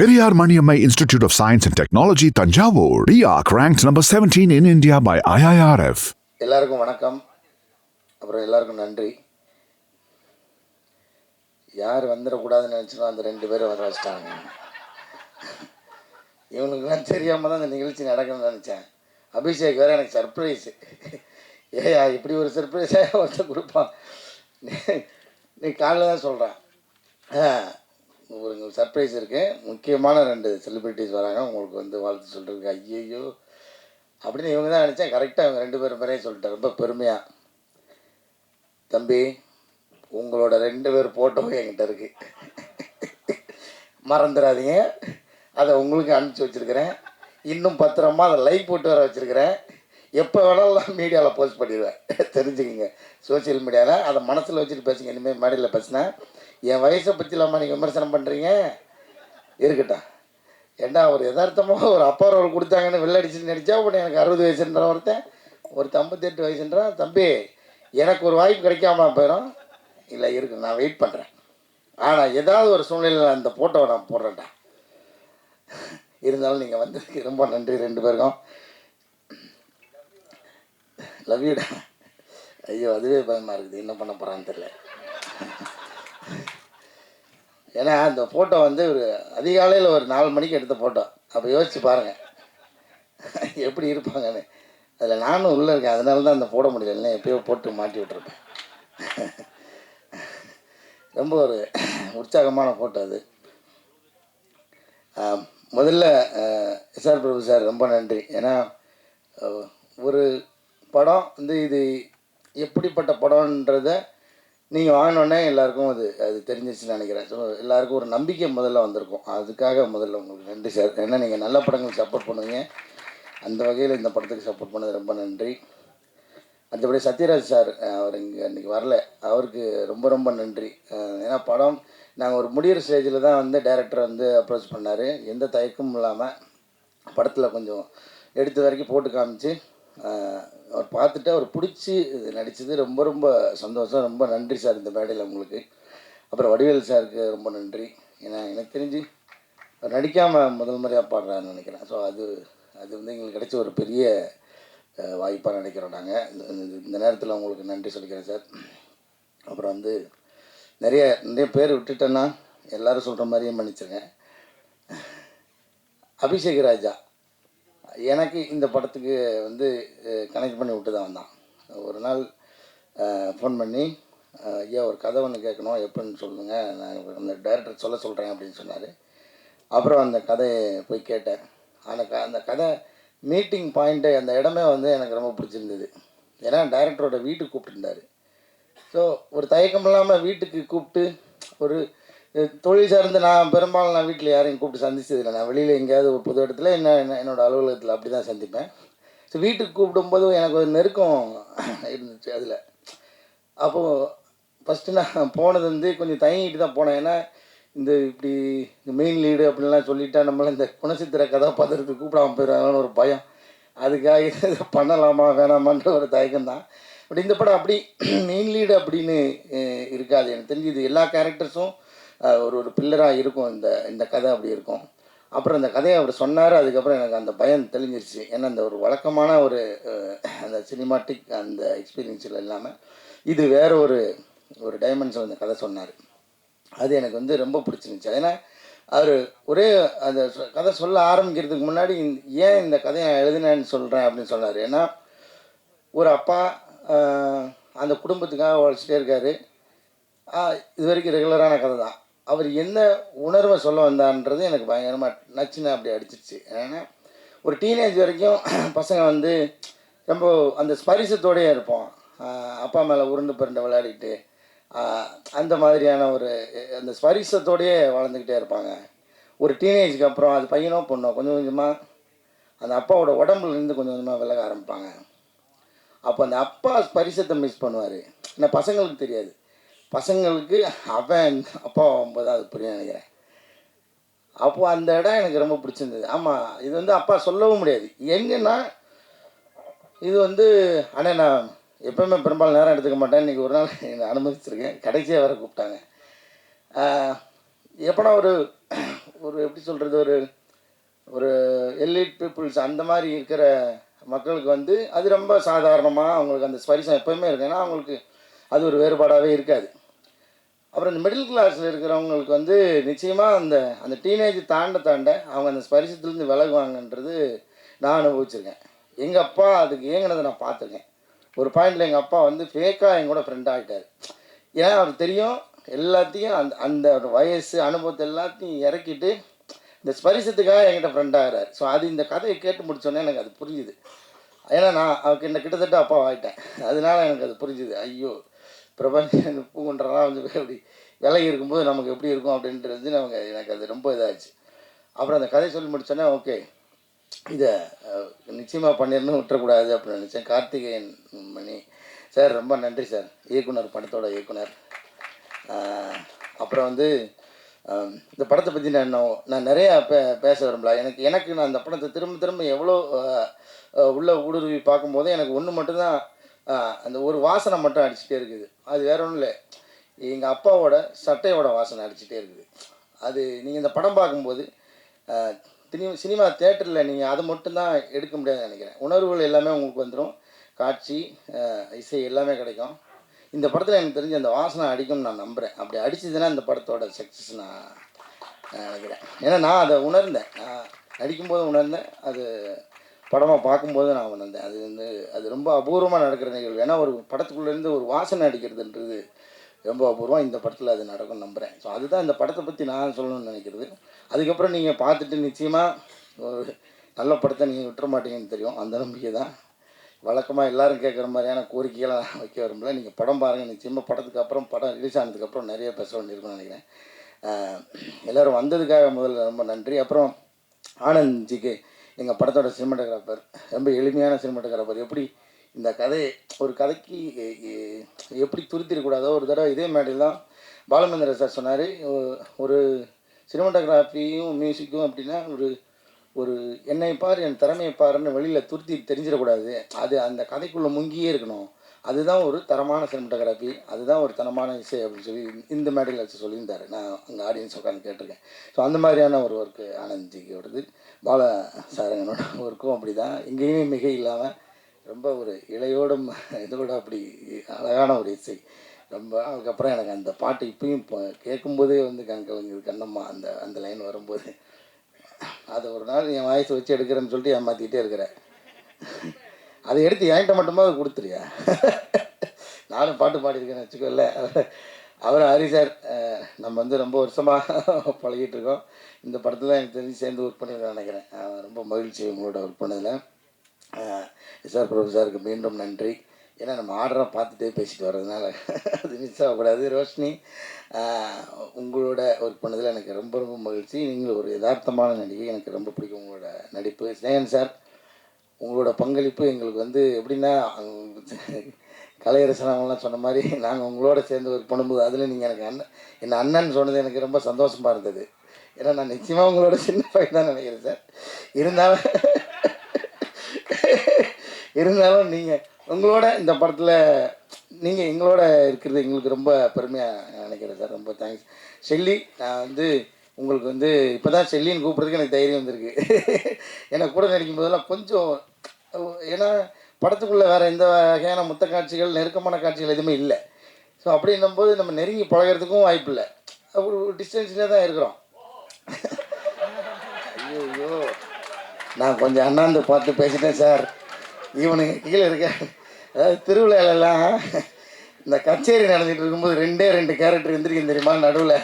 Periyar Maniammai institute of science and technology Thanjavur RIAC ranked number 17 in India by IIRF. எல்லாருக்கும் வணக்கம். அப்புறம் எல்லாருக்கும் நன்றி. யார் வந்துடக்கூடாதுன்னு நினச்சனோ அந்த ரெண்டு பேரும் வர வச்சிட்டாங்க. இவனுக்குலாம் தெரியாமல் தான் அந்த நிகழ்ச்சி நடக்கணும்னு நினச்சேன். அபிஷேக் வேறு எனக்கு சர்ப்ரைஸு ஏயா இப்படி ஒரு சர்ப்ரைஸாக ஒருத்தர் கொடுப்பான். நீ- காலையில் தான் சொல்கிறேன் ஒரு சர்ப்ரைஸ் இருக்குது முக்கியமான ரெண்டு செலிப்ரிட்டிஸ் வராங்க. உங்களுக்கு வந்து வாழ்த்து சொல்கிறதுக்கு ஐயையோ. அப்படின்னு இவங்க தான் நினச்சேன். கரெக்டாக இவங்க ரெண்டு பேரும் பேரையும் சொல்லிட்டேன் ரொம்ப பெருமையாக தம்பி உங்களோட ரெண்டு பேர் ஃபோட்டோவும் என்கிட்ட இருக்குது மறந்துடாதீங்க. அதை உங்களுக்கு அனுப்பிச்சி வச்சுருக்கிறேன். இன்னும் பத்திரமா அதை லைக் போட்டு வர வச்சுருக்கிறேன். எப்போ வேணாலும் மீடியாவில் போஸ்ட் பண்ணிடுவேன். தெரிஞ்சுக்கங்க. சோஷியல் மீடியாவில் அதை மனசில் வச்சுட்டு பேசுங்க. இனிமேல் மேடையில் பேசினேன். என் வயசை பற்றிலாமா நீங்கள் விமர்சனம் பண்ணுறீங்க இருக்கட்டா ஏண்டா அவர் யதார்த்தமாக ஒரு அப்பா ரோல் கொடுத்தாங்கன்னு வெள்ளடிச்சுன்னு நடித்தா உடனே எனக்கு அறுபது வயசுன்ற ஒருத்தன் ஒரு ஐம்பத்தெட்டு வயசுன்றான் தம்பி எனக்கு ஒரு வாய்ப்பு கிடைக்காம போயிடும். இல்லை இருக்கு நான் வெயிட் பண்ணுறேன் ஆனால் ஏதாவது ஒரு சூழ்நிலையில் அந்த ஃபோட்டோவை நான் போடுறேன்டா. இருந்தாலும் நீங்கள் வந்ததுக்கு ரொம்ப நன்றி ரெண்டு பேருக்கும். லவ்யூடா ஐயோ அதுவே பயமாக இருக்குது. என்ன பண்ண போகிறான்னு தெரியல. ஏன்னா அந்த ஃபோட்டோ வந்து ஒரு அதிகாலையில் ஒரு நாலு மணிக்கு எடுத்த ஃபோட்டோ அப்போ யோசிச்சு பாருங்கள் எப்படி இருப்பாங்கன்னு. அதில் நானும் உள்ளே இருக்கேன். அதனால தான் அந்த போட முடியல. இல்லைன்னா எப்பயோ போட்டு மாட்டி விட்ருப்பேன் ரொம்ப ஒரு உற்சாகமான ஃபோட்டோ அது. முதல்ல எஸ்ஆர் பிரபு சார் ரொம்ப நன்றி. ஏன்னா ஒரு படம் வந்து இது எப்படிப்பட்ட படம்ன்றதை நீங்கள் வாங்கினோடனே எல்லாருக்கும் அது அது தெரிஞ்சிச்சுன்னு நினைக்கிறேன். ஸோ எல்லாருக்கும் ஒரு நம்பிக்கை முதல்ல வந்திருக்கும். அதுக்காக முதல்ல உங்களுக்கு நன்றி சார். ஏன்னா நீங்கள் நல்ல படங்களுக்கு சப்போர்ட் பண்ணுவீங்க. அந்த வகையில் இந்த படத்துக்கு சப்போர்ட் பண்ணது ரொம்ப நன்றி. மற்றபடி சத்யராஜ் சார் அவர் இங்கே இன்றைக்கி வரல. அவருக்கு ரொம்ப ரொம்ப நன்றி. ஏன்னா படம் நாங்கள் ஒரு முடிகிற ஸ்டேஜில் தான் வந்து டைரக்டர் வந்து அப்ரோச் பண்ணார். எந்த தயக்கமும் இல்லாமல் படத்தில் கொஞ்சம் எடுத்த வரைக்கும் போட்டு காமிச்சு அவர் பார்த்துட்டு அவர் பிடிச்சி நடித்தது ரொம்ப ரொம்ப சந்தோஷம். ரொம்ப நன்றி சார் இந்த மேடையில் உங்களுக்கு. அப்புறம் வடிவேல் சாருக்கு ரொம்ப நன்றி. ஏன்னா எனக்கு தெரிஞ்சு அவர் நடிக்காமல் முதல் முறையாக பாடுறாருன்னு நினைக்கிறேன். ஸோ அது அது வந்து எங்களுக்கு கிடைச்ச ஒரு பெரிய வாய்ப்பாக நினைக்கிறோம் நாங்கள் இந்த நேரத்தில் உங்களுக்கு நன்றி சொல்லிக்கிறேன் சார். அப்புறம் வந்து நிறைய நிறைய பேர் விட்டுட்டேன்னா எல்லாரும் சொல்கிற மாதிரியே மன்னிச்சிருங்க. அபிஷேக் ராஜா. எனக்கு இந்த படத்துக்கு வந்து கனெக்ட் பண்ணி விட்டு தான். வந்தான் ஒரு நாள் ஃபோன் பண்ணி ஐயா ஒரு கதை ஒன்று கேட்கணும் எப்படின்னு சொல்லுங்கள் நான் அந்த டைரக்டர் சொல்ல சொல்கிறேன் அப்படின்னு சொன்னார். அப்புறம் அந்த கதையை போய் கேட்டேன். அந்த க அந்த கதை மீட்டிங் பாயிண்ட்டு அந்த இடமே வந்து எனக்கு ரொம்ப பிடிச்சிருந்தது. ஏன்னா டைரக்டரோட வீட்டுக்கு கூப்பிட்டுருந்தார். ஸோ ஒரு தயக்கம் இல்லாமல் வீட்டுக்கு கூப்பிட்டு ஒரு தொழில் சார்ந்து நான் பெரும்பாலும் நான் வீட்டில் யாரையும் கூப்பிட்டு சந்திச்சதில்லை. நான் வெளியில் எங்கேயாவது ஒரு புது இடத்துல என்ன என்னோட அலுவலகத்தில் அப்படி தான் சந்திப்பேன். ஸோ வீட்டுக்கு கூப்பிடும்போது எனக்கு ஒரு நெருக்கம் இருந்துச்சு அதில். அப்போது ஃபஸ்ட்டு நான் போனது வந்து கொஞ்சம் தயங்கிட்டு தான் போனேன். ஏன்னா இந்த இப்படி இந்த மெயின் லீடு அப்படின்லாம் சொல்லிட்டா நம்மள இந்த குணசித்திர கதாபாத்திரத்துக்கு கூப்பிடாம போயிடுறாங்கன்னு ஒரு பயம். அதுக்காக இதை பண்ணலாமா வேணாமான்ற ஒரு தயக்கம் தான். பட் இந்த படம் அப்படி மெயின் லீடு அப்படின்னு இருக்காது. எனக்கு தெரிஞ்சு இது எல்லா கேரக்டர்ஸும் ஒரு ஒரு பில்லராக இருக்கும் இந்த இந்த கதை அப்படி இருக்கும். அப்புறம் இந்த கதையை அவர் சொன்னார் அதுக்கப்புறம் எனக்கு அந்த பயம் தெளிஞ்சிருச்சு. ஏன்னா அந்த ஒரு வழக்கமான ஒரு அந்த சினிமாட்டிக் அந்த எக்ஸ்பீரியன்ஸில் இல்லாமல் இது வேற ஒரு ஒரு டைமென்ஷன் அந்த கதை சொன்னார். அது எனக்கு வந்து ரொம்ப பிடிச்சிருந்துச்சு. ஏன்னா அவர் ஒரே அந்த சொ- கதை சொல்ல ஆரம்பிக்கிறதுக்கு முன்னாடி ஏன் இந்த கதையை நான் எழுதினேன்னு சொல்கிறேன் அப்படின்னு சொன்னார். ஏன்னா ஒரு அப்பா அந்த குடும்பத்துக்காக உழைச்சிட்டே இருக்காரு. இது வரைக்கும் ரெகுலரான கதை தான். அவர் என்ன உணர்வை சொல்ல வந்தான்றது எனக்கு பயங்கரமாக நச்சுன்னு அப்படி அடிச்சிருச்சு. ஏன்னா ஒரு டீனேஜ் வரைக்கும் பசங்க வந்து ரொம்ப அந்த ஸ்பரிசத்தோடயே இருப்போம். அப்பா மேலே உருண்டு பிறண்டு விளையாடிட்டு அந்த மாதிரியான ஒரு அந்த ஸ்பரிசத்தோடயே வளர்ந்துக்கிட்டே இருப்பாங்க. ஒரு டீனேஜுக்கு அப்புறம் அது பையனோ பொண்ணோ கொஞ்சம் கொஞ்சமாக அந்த அப்பாவோட உடம்புல இருந்து கொஞ்சம் கொஞ்சமாக விலக ஆரம்பிப்பாங்க. அப்போ அந்த அப்பா ஸ்பரிசத்தை மிஸ் பண்ணுவார். ஏன்னா பசங்களுக்கு தெரியாது. பசங்களுக்கு அவன் அப்பா ஒன்பதாவது அது நினைக்கிறேன். அப்போது அந்த இடம் எனக்கு ரொம்ப பிடிச்சிருந்தது. ஆமாம் இது வந்து அப்பா சொல்லவும் முடியாது. எங்கன்னா இது வந்து ஆனால் நான் எப்பவுமே பெரும்பாலும் நேரம் எடுத்துக்க மாட்டேன். இன்றைக்கி ஒரு நாள் என்னை அனுமதிச்சிருக்கேன். கடைசியாக வர கூப்பிட்டாங்க. எப்போனா ஒரு ஒரு எப்படி சொல்கிறது ஒரு ஒரு எலிட் பீப்புள்ஸ் அந்த மாதிரி இருக்கிற மக்களுக்கு வந்து அது ரொம்ப சாதாரணமாக அவங்களுக்கு அந்த ஸ்பரிசம் எப்போயுமே இருக்கு ஏன்னா அவங்களுக்கு அது ஒரு வேறுபாடாகவே இருக்காது. அப்புறம் இந்த மிடில் கிளாஸில் இருக்கிறவங்களுக்கு வந்து நிச்சயமாக அந்த அந்த டீனேஜ் தாண்ட தாண்ட அவங்க அந்த ஸ்பரிசத்துலேருந்து விலகுவாங்கன்றது நான் அனுபவிச்சிருக்கேன். எங்கள் அப்பா அதுக்கு ஏங்கினதை நான் பார்த்துருக்கேன். ஒரு பாயிண்டில் எங்கள் அப்பா வந்து ஃபேக்காக என் கூட ஃப்ரெண்ட் ஆகிட்டார் ஏன்னா அவருக்கு தெரியும் எல்லாத்தையும் அந்த அந்த ஒரு வயசு அனுபவத்தை எல்லாத்தையும் இறக்கிட்டு இந்த ஸ்பரிசத்துக்காக என்கிட்ட ஃப்ரெண்ட் ஆகிறார். ஸோ அது இந்த கதையை கேட்டு முடிச்சோன்னே எனக்கு அது புரிஞ்சுது. ஏன்னா நான் அவருக்கு என்ன கிட்டத்தட்ட அப்பா ஆகிட்டேன் அதனால எனக்கு அது புரிஞ்சுது. ஐயோ பிரபஞ்ச பூங்குன்றலாம் வந்து அப்படி விலகி இருக்கும்போது நமக்கு எப்படி இருக்கும் அப்படின்றது நமக்கு எனக்கு அது ரொம்ப இதாகிடுச்சு அப்புறம் அந்த கதை சொல்லி முடிச்சோன்னே ஓகே இதை நிச்சயமாக பண்ணிடணும் விட்டுறக்கூடாது அப்படின்னு நினச்சேன். கார்த்திகேயன் மணி. சார் ரொம்ப நன்றி சார். இயக்குனர் படத்தோட இயக்குனர். அப்புறம் வந்து இந்த படத்தை பற்றி நான் நான் நிறையா பே பேச விரும்பல. எனக்கு எனக்கு நான் அந்த படத்தை திரும்ப திரும்ப எவ்வளோ உள்ளே உள்ள ஊடுருவி பார்க்கும்போது எனக்கு ஒன்று மட்டும்தான் அந்த ஒரு வாசனை மட்டும் அடிச்சுட்டே இருக்குது. அது வேற ஒன்றும் இல்லை. எங்கள் அப்பாவோட சட்டையோட வாசனை அடிச்சுட்டே இருக்குது. அது நீங்கள் இந்த படம் பார்க்கும்போது சினிமா சினிமா தேட்டரில் நீங்கள் அதை மட்டும்தான் எடுக்க முடியாதுன்னு நினைக்கிறேன். உணர்வுகள் எல்லாமே உங்களுக்கு வந்துடும் காட்சி இசை எல்லாமே கிடைக்கும். இந்த படத்தில் எனக்கு தெரிஞ்ச அந்த வாசனை அடிக்கும்னு நான் நம்புகிறேன் அப்படி அடிச்சதுன்னா இந்த படத்தோட சக்ஸஸ் நான் நான் நினைக்கிறேன். ஏன்னா நான் அதை உணர்ந்தேன். நான் நடிக்கும்போது உணர்ந்தேன். அது படமாக பார்க்கும்போது நான் உணர்ந்தேன். அது வந்து அது ரொம்ப அபூர்வமாக நடக்கிற நிகழ்வு. ஏன்னா ஒரு படத்துக்குள்ளேருந்து ஒரு வாசனை அடிக்கிறதுன்றது ரொம்ப அபூர்வம் இந்த படத்தில் அது நடக்கும் நம்புகிறேன் ஸோ அதுதான் இந்த படத்தை பற்றி நான் சொல்லணும்னு நினைக்கிறது. அதுக்கப்புறம் நீங்கள் பார்த்துட்டு நிச்சயமாக ஒரு நல்ல படத்தை நீங்கள் விட்டுற மாட்டீங்கன்னு தெரியும். அந்த நம்பிக்கை தான். வழக்கமாக எல்லாரும் கேட்குற மாதிரியான கோரிக்கைகளை நான் வைக்க விரும்பல. நீங்கள் படம் பாருங்கள் நிச்சயமாக படத்துக்கு அப்புறம் படம் ரிலீஸ் ஆனதுக்கப்புறம் நிறைய பேச வேண்டியிருக்கும்னு நினைக்கிறேன். எல்லோரும் எல்லாரும் வந்ததுக்காக முதல்ல ரொம்ப நன்றி. அப்புறம் ஆனந்த்ஜிக்கு எங்கள் படத்தோட சினிமாட்டோகிராஃபர் ரொம்ப எளிமையான சினிமாட்டோகிராஃபர். எப்படி இந்த கதையை ஒரு கதைக்கு எப்படி துருத்திடக்கூடாதோ ஒரு தடவை இதே மேடையில் தான் பாலமேந்திர சார் சொன்னார். ஒரு சினிமாட்டோகிராஃபியும் மியூசிக்கும் அப்படின்னா ஒரு ஒரு என்னை பார் என் திறமையை பாருன்னு வெளியில் துருத்தி தெரிஞ்சிடக்கூடாது. அது அந்த கதைக்குள்ளே முங்கியே இருக்கணும். அதுதான் ஒரு தரமான சினிமட்டோகிராஃபி அதுதான் ஒரு தரமான இசை அப்படின்னு சொல்லி இந்த மேடையில் வச்சு சொல்லியிருந்தாரு. நான் அங்கே ஆடியன்ஸ் உட்காந்து கேட்டிருக்கேன். ஸோ அந்த மாதிரியான ஒரு ஒர்க்கு ஆனந்த்ஜியோடது. பால சாரங்கனோட ஒர்க்கும் அப்படி தான் எங்கேயுமே மிக இல்லாமல் ரொம்ப ஒரு இளையோடும் இதோட அப்படி அழகான ஒரு இசை. ரொம்ப அதுக்கப்புறம் எனக்கு அந்த பாட்டு இப்பயும் இப்போ கேட்கும்போதே வந்து கண் கண்ணம்மா அந்த அந்த லைன் வரும்போது. அதை ஒரு நாள் என் வாய்ஸ் வச்சு எடுக்கிறேன்னு சொல்லிட்டு ஏமாற்றிக்கிட்டே இருக்கிறேன். அதை எடுத்து என்கிட்ட மட்டுமா கொடுத்துருயா? நானும் பாட்டு பாடியிருக்கேன்னு வச்சுக்கோல்ல. அவர் ஹரி சார் நம்ம வந்து ரொம்ப வருஷமாக பழகிட்டு இருக்கோம் இந்த படத்தில் எனக்கு தெரிஞ்சு சேர்ந்து ஒர்க் பண்ணியிருக்கேன் நினைக்கிறேன். ரொம்ப மகிழ்ச்சி உங்களோட ஒர்க் பண்ணதில். எஸ்ஆர் பிரபு சாருக்கு மீண்டும் நன்றி. ஏன்னா நம்ம ஆர்டராக பார்த்துட்டே பேசிட்டு வர்றதுனால அது மிஸ் ஆகக்கூடாது. ரோஷினி உங்களோட ஒர்க் பண்ணதில் எனக்கு ரொம்ப ரொம்ப மகிழ்ச்சி. நீங்கள் ஒரு யதார்த்தமான நடிகை. எனக்கு ரொம்ப பிடிக்கும் உங்களோட நடிப்பு. ஸ்னேகன் சார் உங்களோட பங்களிப்பு எங்களுக்கு வந்து எப்படின்னா கலையரசனவங்களாம் சொன்ன மாதிரி நாங்கள் உங்களோட சேர்ந்து ஒர்க் பண்ணும்போது அதில் நீங்கள் எனக்கு அண்ணன் என் அண்ணன் சொன்னது எனக்கு ரொம்ப சந்தோஷமாக இருந்தது. ஏன்னா நான் நிச்சயமாக உங்களோட சின்ன பையன் தான் நினைக்கிறேன் சார். இருந்தாலும் இருந்தாலும் நீங்கள் உங்களோட இந்த படத்தில் நீங்கள் எங்களோட இருக்கிறது எங்களுக்கு ரொம்ப பெருமையாக நினைக்கிறேன் சார். ரொம்ப தேங்க்ஸ் செல்லி நான் வந்து உங்களுக்கு வந்து இப்போ தான் செல்லின்னு கூப்பிட்றதுக்கு எனக்கு தைரியம் வந்திருக்கு. ஏன்னா கூட நடிக்கும் போதெல்லாம் கொஞ்சம் ஏன்னா படத்துக்குள்ளே வேறு எந்த வகையான முத்த காட்சிகள் நெருக்கமான காட்சிகள் எதுவுமே இல்லை. ஸோ அப்படின்னும்போது நம்ம நெருங்கி பழகிறதுக்கும் வாய்ப்பு இல்லை. ஒரு டிஸ்டன்ஸில் தான் இருக்கிறோம். ஐயோ ஐயோ நான் கொஞ்சம் அண்ணாந்து பார்த்து பேசிட்டேன் சார். இவனுக்கு கீழே இருக்க அதாவது திருவிழாலெல்லாம் இந்த கச்சேரி நடந்துகிட்டு இருக்கும்போது ரெண்டே ரெண்டு கேரக்டர் எந்திரிக்கும் தெரியுமா நடுவில்.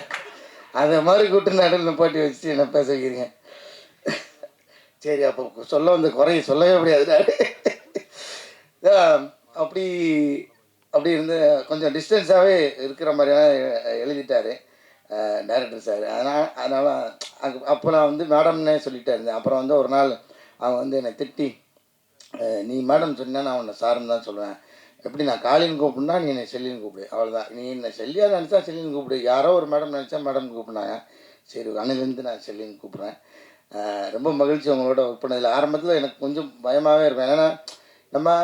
அதை மாதிரி கூட்டு நடுவில் நிப்பாட்டி வச்சு என்ன பேச வைக்கிறீங்க சரி அப்போ சொல்ல வந்த குறைய சொல்லவே முடியாது. அப்படி அப்படி இருந்து கொஞ்சம் டிஸ்டன்ஸாகவே இருக்கிற மாதிரியான எழுதிட்டார் எழுதிட்டாரு டைரக்டர் சார் அதனால் அதனால் அங்கே அப்போ நான் வந்து மேடம்னே சொல்லிட்டே இருந்தேன். அப்புறம் வந்து ஒரு நாள் அவன் வந்து என்னை திட்டி நீ மேடம் சொன்னால் நான் உன்னை சாருன்னு தான் சொல்லுவேன். எப்படி நான் காலின்னு கூப்பிடுனா நீ என்னை செல்லின்னு கூப்பிடு. அவ்வளோதான் நீ என்னை செல்லியாக நினச்சா செல்லின்னு கூப்பிடு. யாரோ ஒரு மேடம் நினச்சா மேடம் கூப்பிடுனாங்க. சரி அண்ணிலேருந்து நான் செல்லின்னு கூப்பிட்றேன். ரொம்ப மகிழ்ச்சி உங்களோட ஒர்க் பண்ணதில். ஆரம்பத்தில் எனக்கு கொஞ்சம் பயமாகவே இருப்பேன் ஏன்னா நம்ம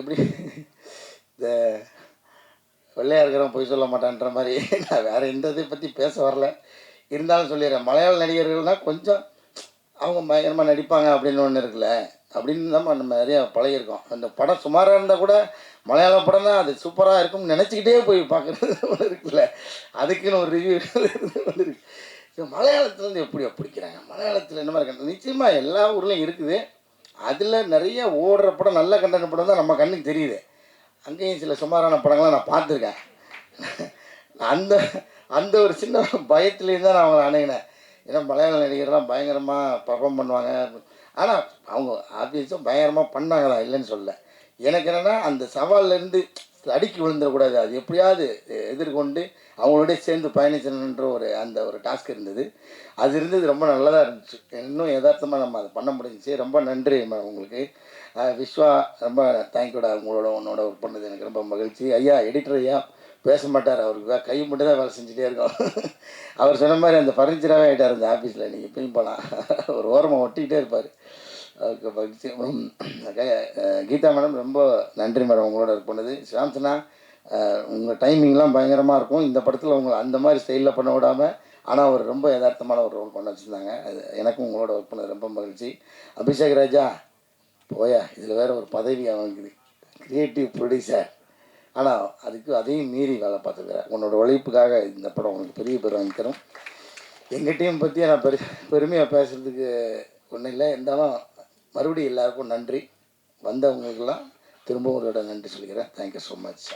எப்படி இந்த வெள்ளையாக இருக்கிறவன் பொய் சொல்ல மாட்டான்ற மாதிரி நான் வேறு எந்த இதை பற்றி பேச வரல. இருந்தாலும் சொல்லிடுறேன். மலையாள நடிகர்கள்னால் கொஞ்சம் அவங்க பயங்கரமாக நடிப்பாங்க அப்படின்னு ஒன்று இருக்குல்ல. அப்படின்னு தான் நம்ம நிறையா பழகிருக்கோம் அந்த படம் சுமாராக இருந்தால் கூட மலையாள படம் தான் அது சூப்பராக இருக்கும்னு நினச்சிக்கிட்டே போய் பார்க்குறது ஒன்று இருக்குல்ல. அதுக்குன்னு ஒரு ரிவ்யூ ஒன்று இருக்கு. மலையாளத்துலேருந்து எப்படியோ பிடிக்கிறாங்க மலையாளத்தில் என்ன மாதிரி கண்டென்ட் நிச்சயமாக எல்லா ஊர்லேயும் இருக்குது. அதில் நிறைய ஓடுற படம் நல்ல கண்டென்ட் படம் தான் நம்ம கண்ணுக்கு தெரியுது. அங்கேயும் சில சுமாரான படங்களை நான் பார்த்துருக்கேன். அந்த அந்த ஒரு சின்ன பயத்துலேயும் தான் நான் அவங்களை அணுகினேன். ஏன்னா மலையாள நடிகர்லாம் பயங்கரமாக பர்ஃபார்ம் பண்ணுவாங்க. ஆனால் அவங்க ஆப்வியஸாக பயங்கரமாக பண்ணாங்களா இல்லைன்னு சொல்ல எனக்கு என்னென்னா அந்த சவால்லேருந்து அடிக்கி விழுந்துடக்கூடாது. அது எப்படியாவது எதிர்கொண்டு அவங்களோட சேர்ந்து பயணிச்சணுன்ற ஒரு அந்த ஒரு டாஸ்க் இருந்தது. அது இருந்தது ரொம்ப நல்லதாக இருந்துச்சு. இன்னும் யதார்த்தமாக நம்ம அதை பண்ண முடிஞ்சிச்சு. ரொம்ப நன்றி உங்களுக்கு. விஸ்வா ரொம்ப தேங்க்யூடா உங்களோட உன்னோட ஒர்க் பண்ணது எனக்கு ரொம்ப மகிழ்ச்சி. ஐயா எடிட்டர் ஐயா பேச மாட்டார். அவருக்கு கை மட்டும் தான் வேலை செஞ்சுட்டே இருக்கோம். அவர் சொன்ன மாதிரி அந்த ஃபர்னிச்சராகவே ஆகிட்டார் அந்த ஆஃபீஸில் நீங்கள் எப்பயும் போனால் ஒரு ஓரமாக ஒட்டிக்கிட்டே இருப்பார். அவருக்கு மகிழ்ச்சி கீதா மேடம் ரொம்ப நன்றி மேடம் உங்களோட ஒர்க் பண்ணது. சாம்சனா உங்கள் டைமிங்லாம் பயங்கரமாக இருக்கும். இந்த படத்தில் உங்களை அந்த மாதிரி ஸ்டைலில் பண்ண விடாமல் ஆனால் அவர் ரொம்ப யதார்த்தமான ஒரு ரோல் பண்ண வச்சுருந்தாங்க. அது எனக்கும் உங்களோட ஒர்க் பண்ணது ரொம்ப மகிழ்ச்சி. அபிஷேக் ராஜா போயா. இதில் வேறு ஒரு பதவி அவனுக்கு கிரியேட்டிவ் ப்ரொடியூசர் ஆனால் அதுக்கு அதையும் மீறி வேலை பார்த்துக்கிற உன்னோட உழைப்புக்காக இந்த படம் உனக்கு பெரிய பேர் வாங்கி தரும். எங்கிட்டையும் பற்றி நான் பெரு பெருமையாக பேசுகிறதுக்கு ஒன்றும் இல்லை. இருந்தாலும் மறுபடியும் எல்லாருக்கும் நன்றி. வந்தவங்களுக்கெல்லாம் திரும்பவும் உங்களோட நன்றி சொல்லிக்கிறேன். Thank you so much